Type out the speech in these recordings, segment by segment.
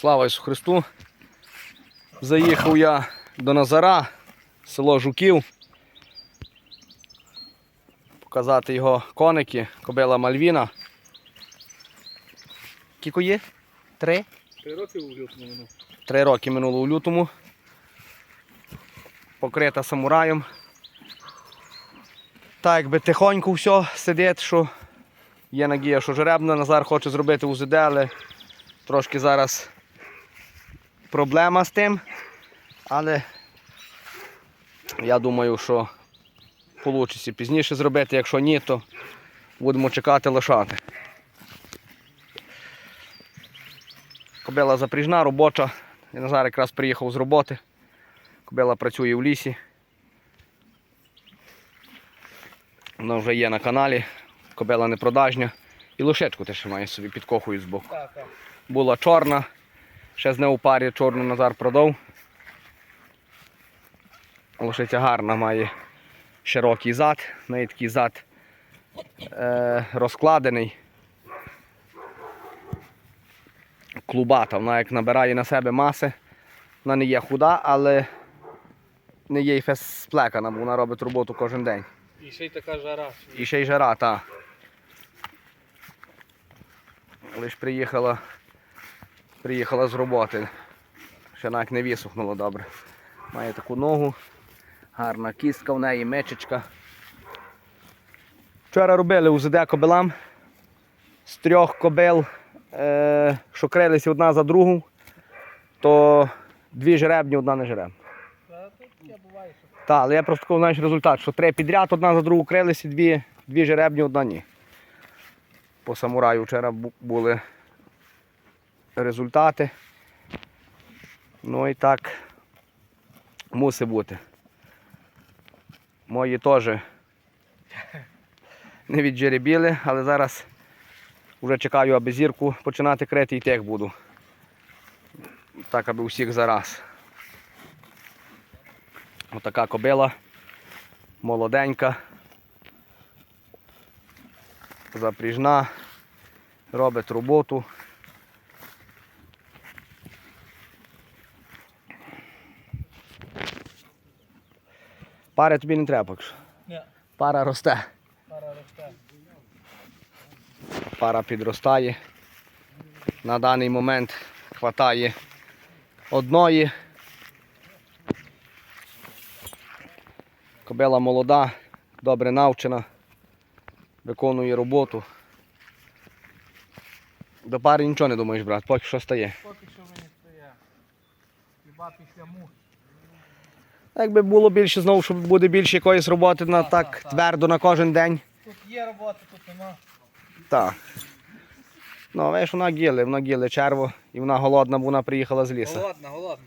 Слава Ісусу Христу. Заїхав я до Назара, село Жуків. Показати його коники, кобила Мальвіна. Кіко є? Три? Три роки у лютому воно. Три роки минуло у лютому. Покрита самураєм. Так, якби тихонько все сидить, що є надія, що жеребна. Назар хоче зробити УЗД, але трошки зараз проблема з тим. Але я думаю, що вийде пізніше зробити. Якщо ні, то будемо чекати лишати. Кобила запріжна, робоча. І Назар якраз приїхав з роботи. Кобила працює в лісі. Вона вже є на каналі. Кобила не продажня. І лошечку теж має собі підкохують збоку. Була чорна, ще з нею парі чорну Назар продав. Лошиця гарна, має широкий зад, в неї такий зад е, розкладений. Клубата, вона як набирає на себе маси. Вона не є худа, але не є фес сплекана, бо вона робить роботу кожен день. І ще й така жара. І ще й жара, та. Лиш приїхала, приїхала з роботи. Ще навіть не висохнуло добре. Має таку ногу, гарна кістка в неї, мечечка. Вчора робили УЗД кобилам. З трьох кобил, е, що крилися одна за другу, то дві жеребні, одна не жеребна. Так, але я просто такий, знаєш, результат, що три підряд, одна за другу крилися, дві, дві жеребні, одна ні. По самураю вчора були результати. Ну і так мусить бути. Мої теж не віджеребіли, але зараз вже чекаю, аби зірку починати крити і тих буду. Так, аби усіх зараз. Отака кобила, молоденька, запріжна, робить роботу. Пари тобі не треба. Ні. пара росте, пара росте. пара підростає. На даний момент хватає одної. Кобила молода, добре навчена, виконує роботу. До пари нічого не думаєш, брат, поки що стає. Поки що мені стоє. Хіба після мух. Якби було більше, знову, щоб буде більше якоїсь роботи на Так, так так, так. твердо на кожен день. Тут є робота, тут нема. Так. Ну, видиш, вона гіле, вона гіле черво, і вона голодна, бо вона приїхала з лісу. Голодна, голодна.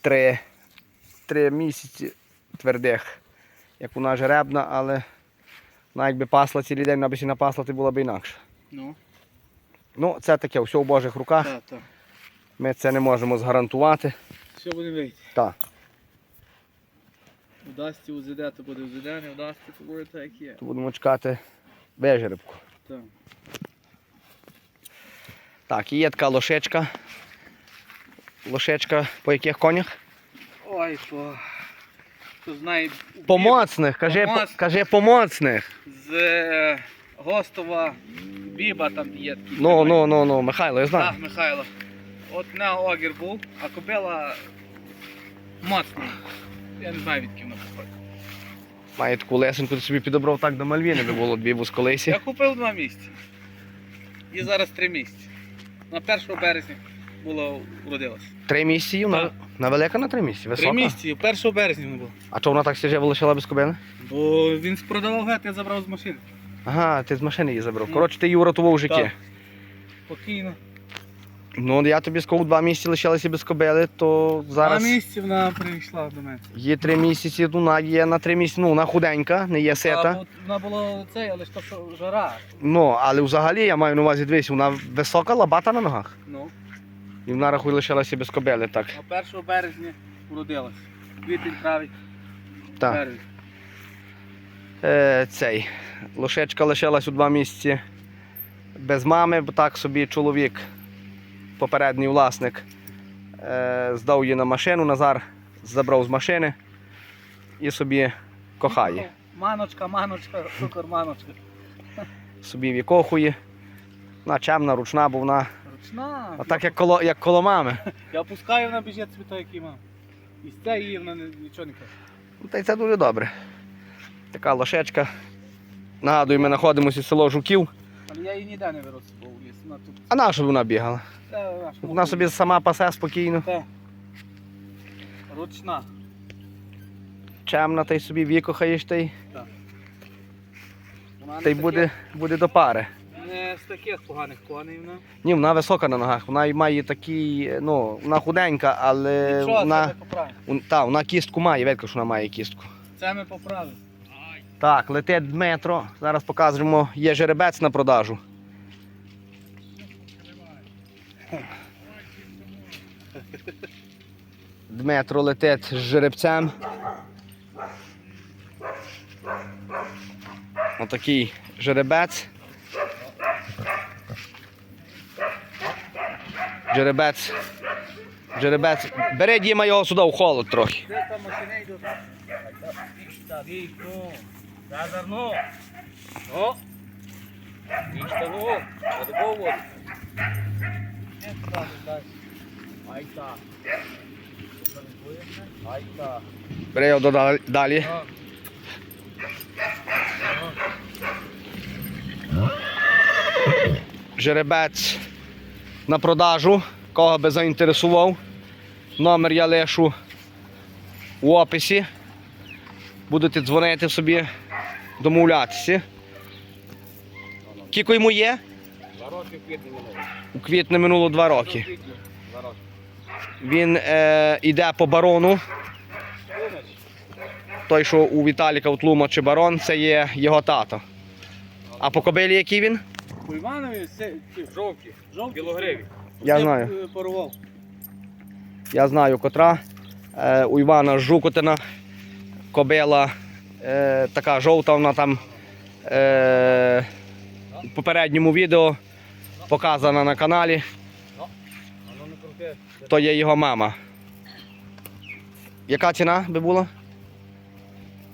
Три, три місяці твердих, як вона жеребна, але вона якби пасла цілий день, вона б сі напасла, то була б інакше. Ну, Ну, це таке, все в Божих руках. так, так. Ми це не можемо згарантувати. Все буде вийти. Так. Вдасться УЗД, то буде УЗД, не вдасться, то буде так, як є. То будемо чекати вижеребку. Так. Так, і є така лошечка. Лошечка по яких конях? Ой, по... Хто знає... По моцних, кажи, по, Помоцних. кажи по моцних. З е, Гостова, Біба там є такий. Ну, ну, ну, ну, Михайло, я знаю. Так, Михайло. От не огір був, а кобила моцна. Я не знаю, відки вона походить. Має таку лесеньку, ти собі підобрав так до Мальвіни, би було дві вузколисі. Я купив два місяці. І зараз три місяці. На 1 березня було уродилась. Три місяці, вона, Так. вона велика на три місяці, висока. Три місяці, 1 березня не було. А чого вона так стіже лишила без кобили? Бо він продавав гет, я забрав з машини. Ага, ти з машини її забрав. Ну. Коротше, ти її врятував в житті. Так. Спокійно. Ну, я тобі сказав, два місяці лишилася без кобили, то зараз Два місяці вона прийшла до мене. є три місяці, ну, вона є на три місяці, ну, вона худенька, не є А, сита. бо Вона була цей, але ж то що жара. Ну, але взагалі я маю на увазі, дивись, вона висока, лабата на ногах. Ну. І вона рахуй лишилася без кобили, так. А 1 березня уродилась. Квітень, травень, так. Е, цей. Лошечка лишилась у два місяці без мами, бо так собі чоловік попередній власник е, здав її на машину, Назар забрав з машини і собі кохає. Маночка, маночка, маночка. Собі вікохує. Вона чемна, ручна, бо вона. Ручна. А так як коло, як коло мами. Я пускаю вона біжить собі так, як і мам. І з цієї вона нічого не каже. Ну, Та й це дуже добре. Така лошечка. Нагадую, ми знаходимося в село Жуків. Але я її ніде не з в ліс. Вона тут. А на що вона бігала? Наш Вона собі сама пасе спокійно. Та. Ручна. Чемна, та й собі викохаєш, та й, Вона та й не буде, буде до пари. таких- Не з таких поганих коней вона. Ні, вона висока на ногах, вона й має такі, ну, вона худенька, але Нічого, це вона, ми поправимо. та, вона кістку має, видно, що вона має кістку. Це ми поправимо. Так, летить Дмитро. Зараз покажемо, є жеребець на продажу. Дмитро летить з жеребцем. Отакий жеребець. Жеребець. Жеребець. Бери Діма його сюди в холод трохи. Де там машини йдуть? Віко. Зазерно. О. Вічта, ну. Подобово. Айта. Айта. Бери його далі. жеребець на продажу, кого би заінтересував. Номер я лишу у описі. Будете дзвонити собі, домовлятися. Кілько йому є? Два роки квітні минуло. У квітні минуло два роки. Два роки. Він е, йде по барону. Той, що у Віталіка у тлумачі барон, це є його тато. А по кобилі який він? У Іванові все ті жовті. Жовті. Білогриві. Я знаю. е, Порвав. Я знаю котра. Е, у Івана Жукотина кобила е, така жовта, вона там е, в попередньому відео показана на каналі. То є його мама. Яка ціна би була?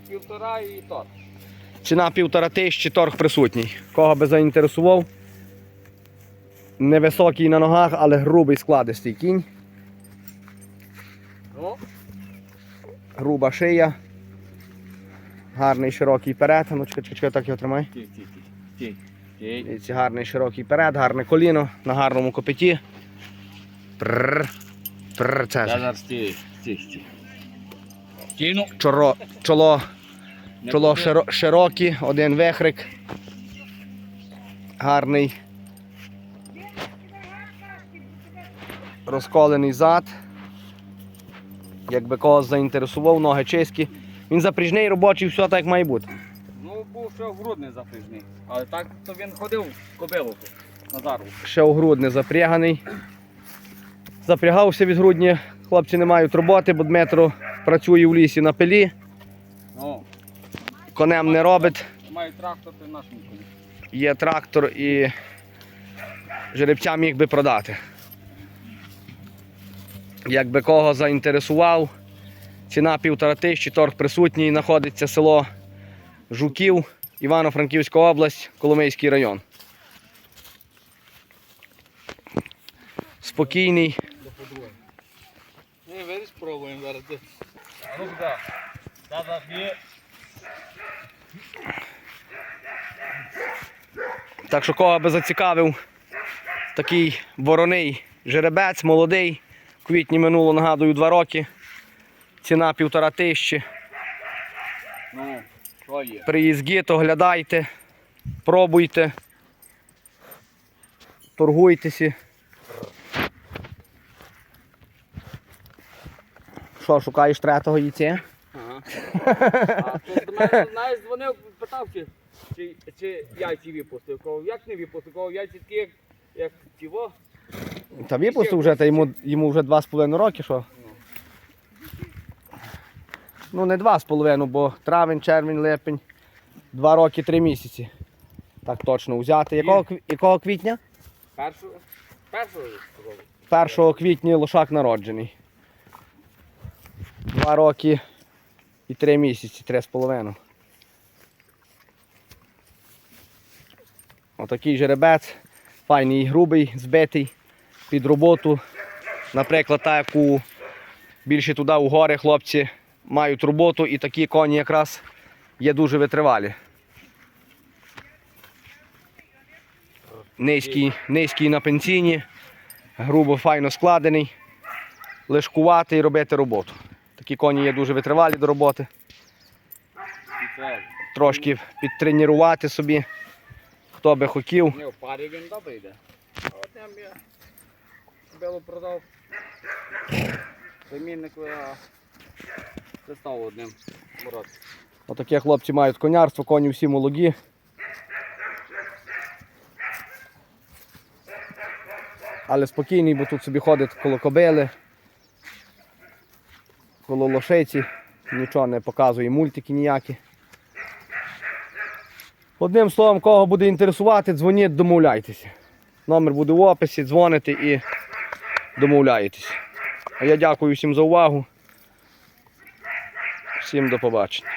Півтора і то. Ціна півтора тисячі, торг присутній. Кого би заінтересував? Невисокий на ногах, але грубий складистий кінь. Ну, Груба шия. Гарний широкий перед. Ну, чекай, чекай, чекай, так його тримай. Дивіться, гарний широкий перед, гарне коліно на гарному копиті. Прррр. Прррр, це ну. Чоро, чоло, чоло широ, широкі, один вихрик. Гарний. Розколений зад. Якби когось заінтересував, ноги чисті. Він запріжний робочий, все так як має бути. Ну, був ще в грудний запряжний. Але так, то він ходив в кобилу Назару. ще у грудне запряганий. Запрягався від грудні. Хлопці не мають роботи, бо Дмитро працює в лісі на пилі, Ну, конем не робить. має трактор, то нашому коні. Є трактор і жеребця міг би продати. Якби кого заінтересував, ціна півтора тисячі, торг присутній, знаходиться село Жуків, Івано-Франківська область, Коломийський район. Спокійний. Не, видиш, пробуємо зараз. ну. Так що кого би зацікавив такий вороний жеребець, молодий. В квітні минуло, нагадую, два роки. Ціна півтора тисячі. Ну, що є? Приїзді, то глядайте, пробуйте, торгуйтеся. Що, шукаєш третього яйця? Ага. А тут до мене знаєш, дзвонив, питав, чи, чи, чи яйці випустив. Як не випустив? Яйці такі, як, як тіво. Та випустив вже, та йому, йому вже два з половиною роки, що? Ну не два з половиною, бо травень, червень, липень, два роки, три місяці. Так точно взяти. Якого, якого квітня? Першого сказав. 1 квітня лошак народжений. Два роки і три місяці, три з половиною. Отакий жеребець, файний грубий, збитий під роботу. Наприклад, так як у більше туди у гори хлопці мають роботу і такі коні якраз є дуже витривалі. Низький, низький на пенсійні, грубо файно складений, лишкувати і робити роботу. Такі коні є дуже витривалі до роботи. Трошки підтренувати собі, хто би хотів. В парі він добре йде. Я білу продав. Замінник це став одним. Мороз. Отакі хлопці мають конярство, коні всі молоді. Але спокійний, бо тут собі ходить коло кобили, коло лошиці, нічого не показує, мультики ніякі. Одним словом, кого буде інтересувати, дзвоніть, домовляйтеся. Номер буде в описі, дзвоните і домовляєтесь. А я дякую всім за увагу. Всім до побачення.